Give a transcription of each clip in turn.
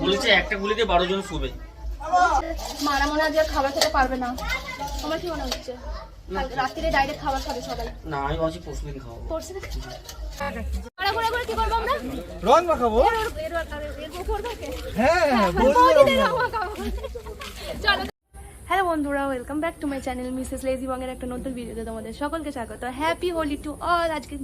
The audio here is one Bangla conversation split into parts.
বলেছে একটা গুলিতে বারো জন শুবে মারা মনে হয় যে খাবার খেতে পারবে না তোমার কি মনে হচ্ছে রাত্রিরে ডাইরেক্ট খাবার খাবে সবাই না আমি ভাবছি পরশু দিন খাওয়াবো করছে না ঘোরা ঘোরা করে কি করব আমরা রং মাখাবো? হ্যাঁ। চলো হ্যালো বন্ধুরা welcome back to my channel Mrs lazy বংয়ের একটা নতুন ভিডিওতে তোমাদের সকলকে স্বাগত। হ্যাপি হোলি টু অল আজকে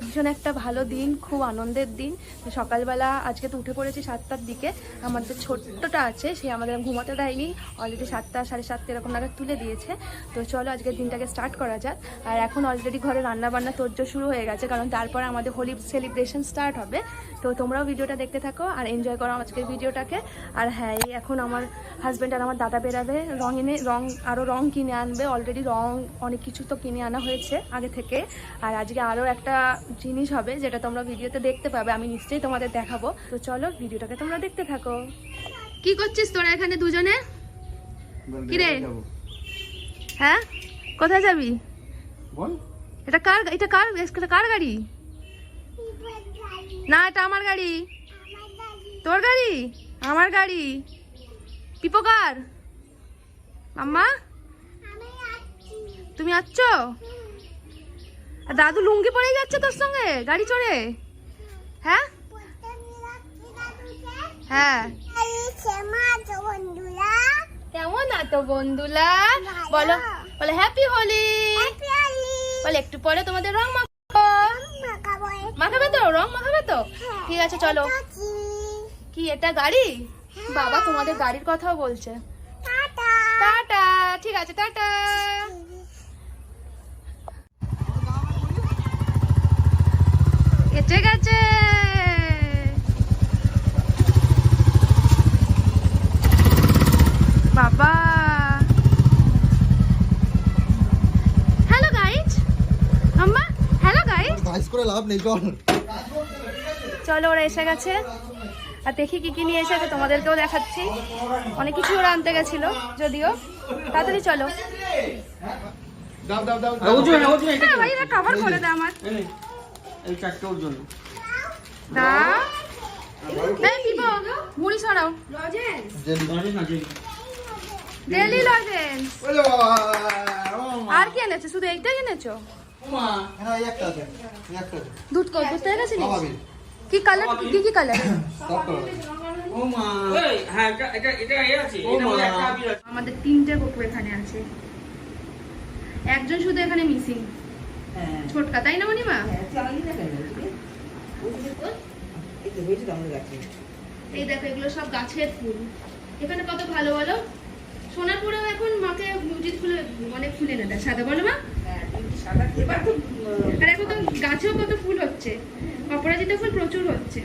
ভীষণ একটা ভালো দিন, খুব আনন্দের দিন। সকালবেলা আজকে তো উঠে পড়েছি সাতটার দিকে। আমাদের ছোট্টটা আছে, সে আমাদের ঘুমাতে দেয়নি। অলরেডি সাতটা, সাড়ে সাতটা এরকম নাগাদ তুলে দিয়েছে। তো চলো আজকের দিনটাকে স্টার্ট করা যাক। আর এখন অলরেডি ঘরে রান্না বান্না তোর্য শুরু হয়ে গেছে, কারণ তারপর আমাদের হোলি সেলিব্রেশন স্টার্ট হবে। তো তোমরাও ভিডিওটা দেখতে থাকো আর এনজয় করো আজকের ভিডিওটাকে আর হ্যাঁ এখন আমার হাজব্যান্ড আর আমার দাদা বেরাবে রং এনে রং আরও রং কিনে আনবে অলরেডি রং অনেক কিছু তো কিনে আনা হয়েছে আগে থেকে। আর আজকে আরও একটা জিনিস হবে যেটা তোমরা ভিডিওতে দেখতে পাবে আমি নিশ্চয়ই তোমাদের দেখাবো। তো চলো ভিডিওটাকে তোমরা দেখতে থাকো। কি করছিস তোরা এখানে দুজনে? কিরে? হ্যাঁ? কোথায় যাবি? বল। এটা কার এটা কার এটা কার গাড়ি? না এটা আমার গাড়ি। তোর গাড়ি? আমার গাড়ি। পিপো কার? মাম্মা তুমি আর দাদু লুঙ্গি পরে যাচ্ছে তোর সঙ্গে? গাড়ি চড়ে? হ্যাঁ? হ্যাঁ। কেমন আছো বন্ধুলা বলো বলো হ্যাপি হোলি বলে, একটু পরে তোমাদের রং মাখাবে তো? রং মাখাবে তো? ঠিক আছে, চলো। কি, এটা গাড়ি? বাবা তোমাদের গাড়ির কথাও বলছে। টাটা ঠিক আছে টাটা। এসে গেছে। বাবা। হ্যালো গাইজ আম্মা হ্যালো গাইজ গাইস করে লাভ নেই চল। চলো ওরা এসে গেছে। আর দেখি কি কি নিয়ে এসেছে তোমাদেরকেও দেখাচ্ছি। অনেক কিছু ওরা আনতে গেছিল যদিও। তাড়াতাড়ি চলো। হ্যাঁ ভাই এরা কভার করে দেয় আমার। এই চারটে ওর জন্য। এই পিপো মুড়ি ডেলি লজেন্স আর কি এনেছো? শুধু এইটাই এনেছো? হ্যাঁ দুধ কো দুধ কি কালার কি কি কালার হ্যাঁ আছে। আমাদের তিনটে কুকুর এখানে আছে। একজন শুধু এখানে মিসিং ছোটকা তাই না মনিমা এই দেখো এগুলো সব গাছের ফুল। এখানে কত ভালো বলো? সোনারপুরেও এখন মাকে মিউজিক ফুলে মানে ফুলে না দেয় সাদা বলো মা। আর এখন তো গাছেও কত ফুল হচ্ছে। অপরাজিতা ফুল প্রচুর হচ্ছে।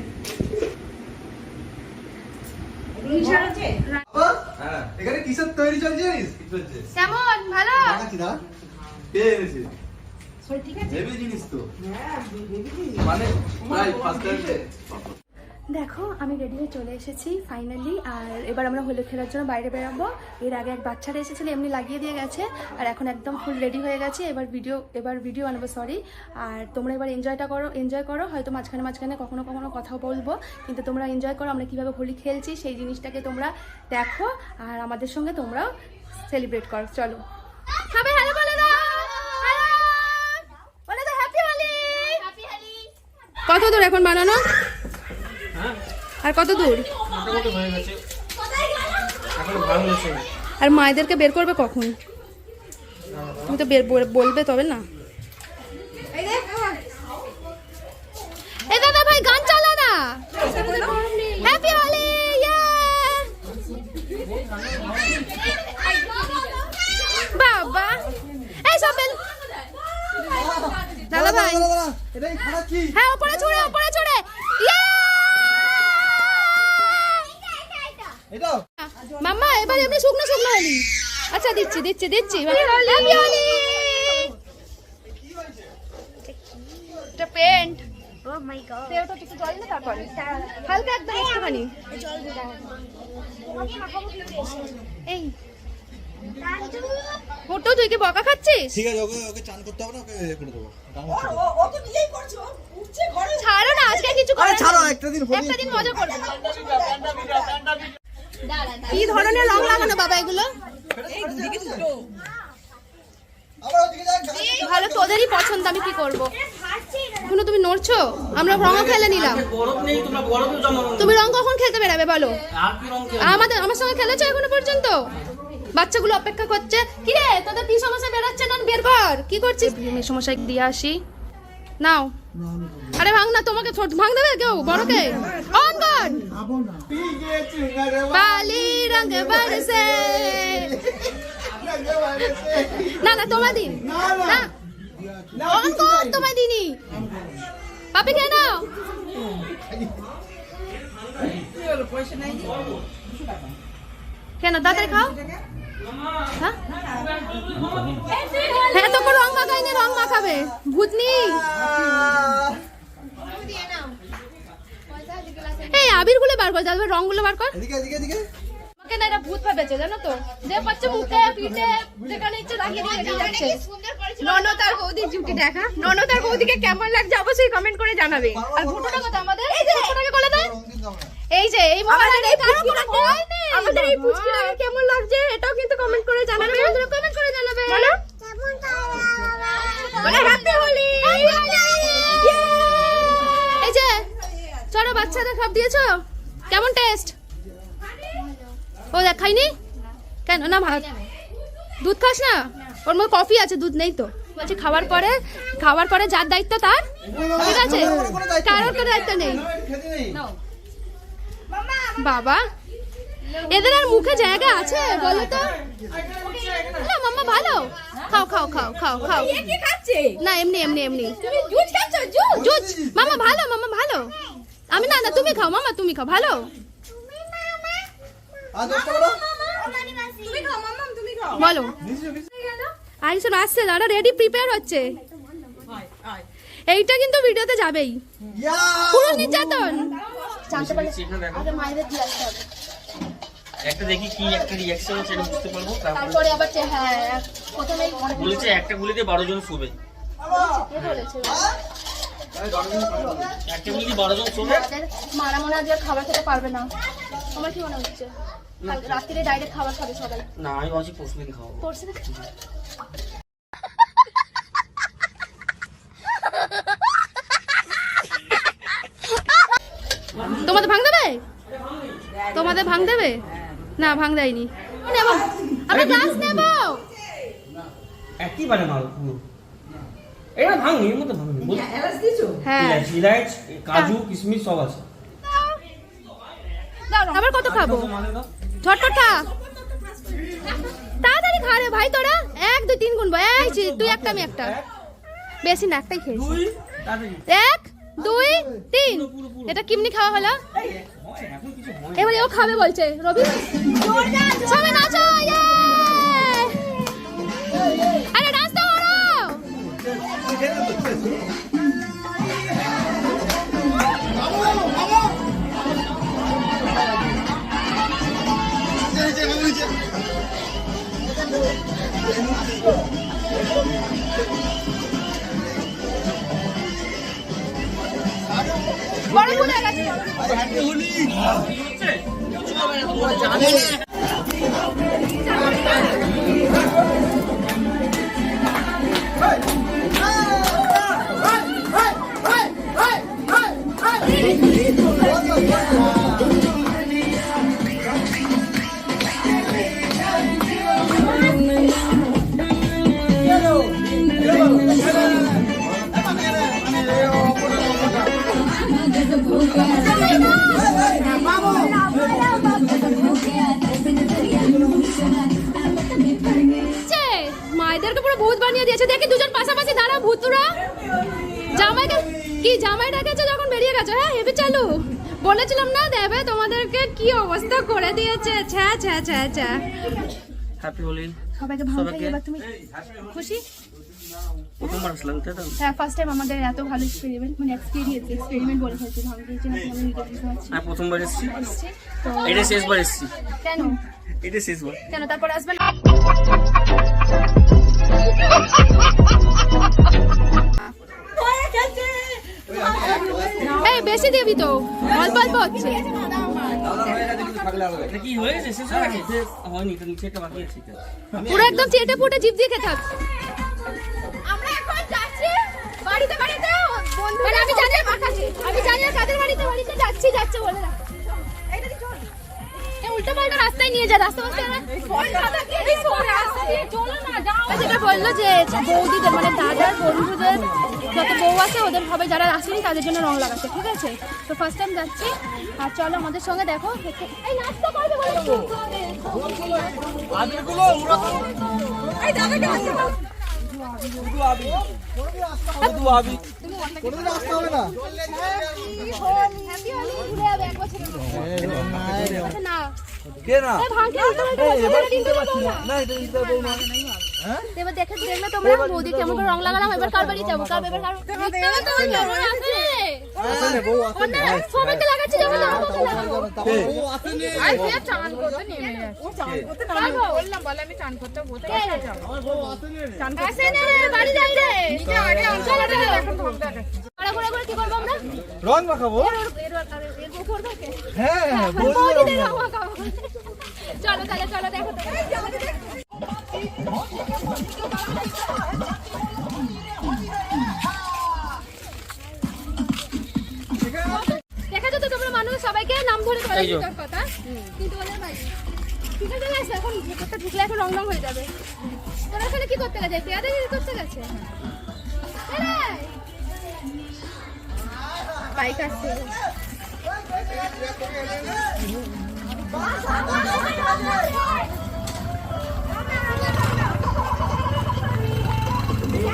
হ্যাঁ। এখানে কিসের তৈরি চলছে জানিস? কেমন? ভালো? দেখাচ্ছি না? কে এনেছে হেভি জিনিস তো। মানে ফার্স্ট টাইম দেখো আমি রেডি হয়ে চলে এসেছি ফাইনালি আর এবার আমরা হোলি খেলার জন্য বাইরে বেরাবো। এর আগে এক বাচ্চারা এসেছিল এমনি লাগিয়ে দিয়ে গেছে। আর এখন একদম ফুল রেডি হয়ে গেছে। এবার ভিডিও এবার ভিডিও আনব সরি আর তোমরা এবার এনজয়টা করো এনজয় করো। হয়তো মাঝখানে মাঝখানে কখনো কখনো কথা বলব। কিন্তু তোমরা এনজয় করো আমরা কীভাবে হোলি খেলছি সেই জিনিসটাকে তোমরা দেখো। আর আমাদের সঙ্গে তোমরাও সেলিব্রেট করো। চলো। সবাই হ্যালো বলে দাও। কত দূর এখন বানানো? আর কত দূর হয়ে আর মায়েদেরকে বের করবে কখন তুমি তো বের বল- বলবে তবে না এই দাদা ভাই গান চালা না হ্যাপি হোলি বাবা এই সব দাদা ভাই হ্যাঁ উপরে ছুড়ে উপরে ছুড়ে ইয়া এটা মাম্মা এবার এমনি শুকনো শুকনো হলি। আচ্ছা দিচ্ছি দিচ্ছি দিচ্ছি। এটা পেন্ট ও মাই গড ওটা একটু জল না তারপরে? হালকা একদম একটুখানি। এই। ফটো তুই কি বকা খাচ্ছিস? ঠিক আছে ওকে ওকে চান করতে হবে না ওকে করে দেবো। গান হচ্ছে তো। ও তো নিজেই করছে উঠছে ঘরে। ছাড়ো না আজকে কিছু আরে ছাড়ো একটা দিন একটা দিন মজা করবে কি ধরনের রং লাগানো বাবা এগুলো? ভালো তোদেরই পছন্দ আমি কি করব? এখনও তুমি নড়ছো? আমরা রঙও খেলে নিলাম। তুমি রং কখন খেলতে বেরাবে বলো? আর কি রং খেলবে? আমাদের আমার সঙ্গে খেলেছো এখনও পর্যন্ত? বাচ্চাগুলো অপেক্ষা করছে। কি রে তোদের কি সমস্যা বেরাচ্ছে না বের কর। কি করছিস? সমস্যায় দিয়ে আসি। নাও। আরে ভাঙ না, তোমাকে ছোট ভাঙ দেবে কেউ? বড়কে? অন কর বালি রঙ বরসে। না না তোমার দিন। না। অন কর তোমার দিনই পাপি, খেয়ে কেন তাড়াতাড়ি খাও। হ্যাঁ? তোকে রং মাখাইনি রং মাখাবে। ভূতনি। এই আবিরগুলো বার কর তারপর রংগুলো বার কর। এদিকে এদিকে এদিকে। আমাকে না এটা ভূত ভেবেছে জানো তো? যে পাচ্ছে মুখে পিঠে যেখানে ইচ্ছে লাগিয়ে দিয়ে রেখে যাচ্ছে। ননদ আর বৌদির জুটি দেখা। ননদ আর বৌদিকে কেমন লাগছে অবশ্যই কমেন্ট করে জানাবে। আর ভুটোটা কথা আমাদের? এই যে ভুটোটাকে বলে দেয় দাও এই যে এই মোবাইলের এই পুচকিটাকে আমাদের এই পুচকিটাকে কেমন লাগছে? এটাও কিন্তু কমেন্ট করে জানাবে। বন্ধুরা কমেন্ট করে জানাবে। বলে। বাচ্চাদের খাপ দিয়েছ? কেমন টেস্ট ও দেখ খাইনি? কেন? না ভাত। দুধ খাস না? ওর মধ্যে কফি আছে দুধ নেই তো। বলছি খাওয়ার পরে খাওয়ার পরে যার দায়িত্ব তার ঠিক আছে? কারোর কোনো দায়িত্ব নেই। বাবা এদের আর মুখে জায়গা আছে বলো তো। না মাম্মা ভালো। খাও খাও খাও খাও খাও। না এমনি এমনি এমনি। জুস মামা ভালো মামা ভালো। আমি না না তুমি খাও মামা তুমি খাও ভালো? বলো। আসছে দাঁড়া রেডি প্রিপেয়ার হচ্ছে। এইটা কিন্তু ভিডিওতে যাবেই। পুরো নির্যাতন। একটা দেখি কি একটা রিয়াকশন সেটা বুঝতে পারব। তারপরে আবার হ্যাঁ প্রথমেই বলেছে একটা গুলিতে বারো জন শোবে। কে বলেছে? মারা মনে হয় খাবার খেতে পারবে না আমার কি মনে হচ্ছে রাত্রিরে ডাইরেক্ট খাবার খাবে সবাই না আমি ভাবছি পরশু দিন খাওয়াবো পড়ছে না? তোমাদের ভাঙ দেবে? তোমাদের ভাঙ দেবে? না ভাঙ দেয়নি। নেব আমরা ক্লাস নেব। একই বারে মারো পুরো। এটা ভাঙনি এর মধ্যে ভাঙনি হ্যাঁ। ইলাচ কাজু কিশমিশ সব আছে। আবার কত খাব? ঝটপট। খা তাড়াতাড়ি খা রে ভাই তোরা। এক দুই তিন গুনবো। এই তুই একটা আমি একটা। বেশি না একটাই খেয়েছি। দুই এক দুই তিন। এটা কিমনি খাওয়া হলো। এবারে ও খাবে বলছে রবি। সবাই নাচো ইয়ে! আরে ডান্স মায়েদেরকে পুরো ভূত বানিয়ে দিয়েছে। দেখি দুজন পাশাপাশি দাঁড়া ভূতুরা। জামাইকে কি জামাই রেখেছে যখন বেরিয়ে গেছে? হ্যাঁ হেবি চালু। বলেছিলাম না দেবে তোমাদেরকে কি অবস্থা করে দিয়েছে? ছ্যা ছ্যা ছ্যা ছ্যা। হ্যাপি হোলি সবাইকে ভালো সবাইকে- এবার তুমি খুশি? প্রথমবার আসলাম তাই তো? হ্যাঁ ফার্স্ট টাইম আমাদের এত ভালো এক্সপেরিমেন্ট মানে এক্সপিরিয়েন্স এক্সপেরিমেন্ট বলে ফেলছি ভালো দিয়েছি না আমি প্রথমবার এসেছি। তো এটা শেষবার এসেছি। কেন? এটা শেষবার। কেন? তারপর আসবেন এই বেশি দিবি তো। অল্প অল্প হচ্ছে। পুরো একদম চেটে পুটে জিভ দিয়ে খেতে হবে। আমরা এখন যাচ্ছি বাড়িতে বাড়িতে। বন্ধুরা আমি জানি আমি জানি কাদের বাড়িতে বাড়িতে যাচ্ছি যাচ্ছে বলে রাখ উল্টো পাল্টা রাস্তায় নিয়ে যা রাস্তা যেটা বলল যে বৌদিদের মানে দাদার বন্ধুদের যত বউ আছে ওদের হবে যারা আসেনি তাদের জন্য রং লাগাচ্ছে ঠিক আছে? তো ফার্স্ট টাইম যাচ্ছি। আর চলো আমাদের সঙ্গে দেখো। এই নাচটা করবে আসতে হবে না। আচ্ছা, না এবার হ্যাঁ? এবার দেখে দেখলে তোমরা? বৌদি কেমন করে রং লাগালাম? এবার কার বাড়ি যাব? কার এবার কার সবাইকে লাগাচ্ছি যখন আসেনে। চান করতে নেমে যাচ্ছে ও চান করতে নামে। বললাম বলে আমি চান করতে বলতে আমার বউ আসেনে। আসে রে, বাড়ি যাই রে। আগে এখন মাখাবো? হ্যাঁ হ্যাঁ রং মাখাবো। চলো তাহলে চলো দেখো। তো। দেখেছ তো তোমরা মানুষ সবাইকে নাম ধরে কথা কিন্তু ওদের আছে এখন ঢুকলে এখন রং রং হয়ে যাবে তোরা এখানে কি করতে গেছে পেয়াদা কি করতে গেছে বাইক আসছে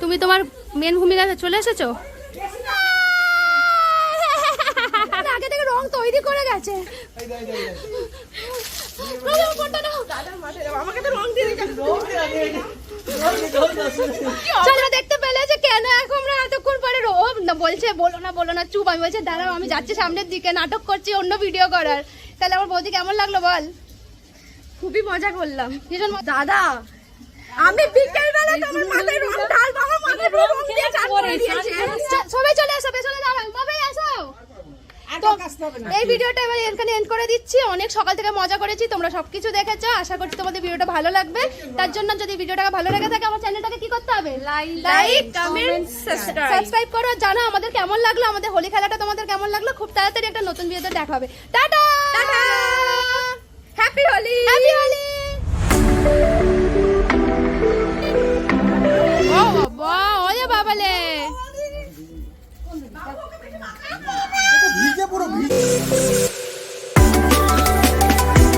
তুমি তোমার মেন ভূমিকাতে চলে এসেছ? আগে থেকে রং তৈরি করে গেছে। চলো দেখতে পেলে যে কেন এখন এতক্ষণ পরে বলছে বলো না বলো না চুপ আমি বলছে দাঁড়াও আমি যাচ্ছি সামনের দিকে নাটক করছি অন্য ভিডিও করার। তাহলে আমার বৌদি কেমন লাগল বল? খুবই মজা করলাম। ভীষণ দাদা আমি বিকেল বেলা তোমার মাথায় রং ঢালবো আমার মাথায় রং দিয়ে চান করে দিয়েছে। সবাই চলে আসো পেছনে দাঁড়াও তো এই ভিডিওটা এবার এখানে এন্ড করে দিচ্ছি। অনেক সকাল থেকে মজা করেছি তোমরা সবকিছু দেখেছ আশা করছি তোমাদের ভিডিওটা ভালো লাগবে। তার জন্য যদি ভিডিওটা ভালো লেগে থাকে আমার চ্যানেলটাকে কি করতে হবে? লাইক কমেন্ট সাবস্ক্রাইব করো জানো আমাদের কেমন লাগল আমাদের হোলি খেলাটা তোমাদের কেমন লাগল খুব তাড়াতাড়ি একটা নতুন ভিডিওতে দেখা হবে। Tata! Tata! Happy Holi happy Holi